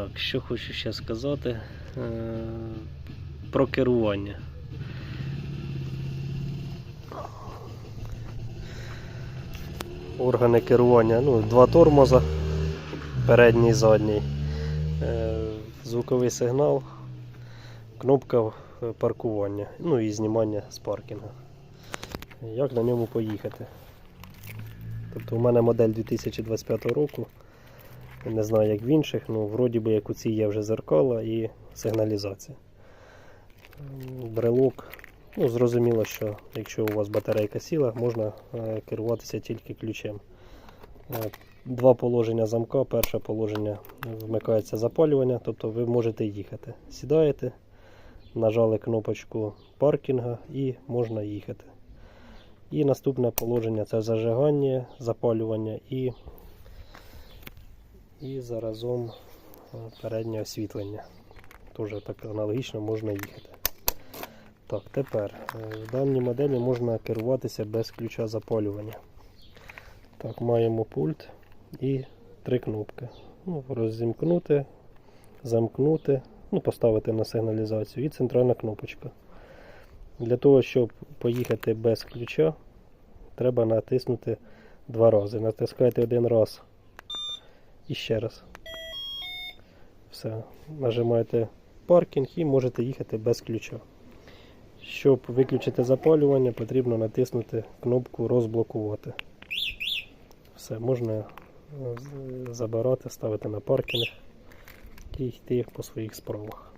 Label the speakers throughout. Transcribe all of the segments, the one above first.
Speaker 1: Так, що хочу ще сказати е, про керування. Органи керування, ну, два тормоза, передній і задній, е, звуковий сигнал, кнопка е, паркування, ну і знімання з паркінгу. Як на ньому поїхати? Тобто у мене модель 2025 року. Не знаю, як в інших, ну вроді би як у цій є вже зеркала і сигналізація. Брелок. Ну, зрозуміло, що якщо у вас батарейка сіла, можна е, керуватися тільки ключем. Е, Два положення замка. Перше положення вмикається запалювання, тобто ви можете їхати. Сідаєте, нажали кнопочку паркінга і можна їхати. І наступне положення це зажигання, запалювання і, і заразом е, переднє освітлення. Теж так аналогічно можна їхати. Так, тепер е, в даній моделі можна керуватися без ключа запалювання. Так, маємо пульт і три кнопки. Ну, розімкнути, замкнути, ну, поставити на сигналізацію і центральна кнопочка. Для того, щоб поїхати без ключа, треба натиснути два рази. Натискайте один раз і ще раз. Все. Нажимаєте паркінг і можете їхати без ключа. Щоб виключити запалювання, потрібно натиснути кнопку розблокувати. Все, можна е, забирати, ставити на паркінг і йти по своїх справах.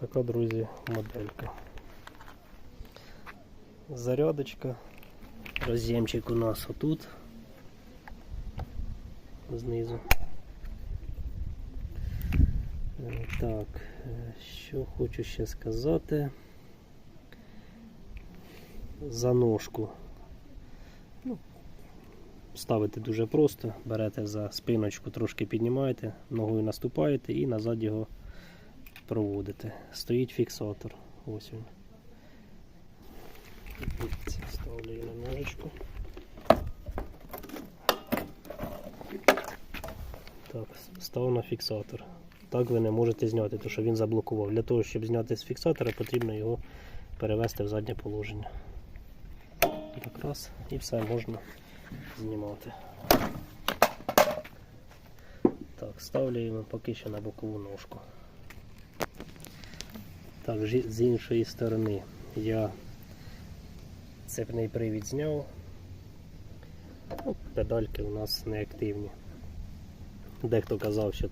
Speaker 1: Така, друзі, моделька. Зарядочка. Роз'ємчик у нас отут. Знизу. Е, Так, е, що хочу ще сказати. За ножку. Ну, ставити дуже просто. Берете за спиночку, трошки піднімаєте, ногою наступаєте і назад його проводите. Стоїть фіксатор. Ось він. Ставлю на ножичку. Так, став на фіксатор. Так ви не можете зняти, тому що він заблокував. Для того, щоб зняти з фіксатора, потрібно його перевести в заднє положення. Так раз і все можна знімати. Так, ставлюємо поки що на бокову ножку. Так, з іншої сторони я цепний привід зняв. Ну, педальки у нас неактивні. Дехто казав, що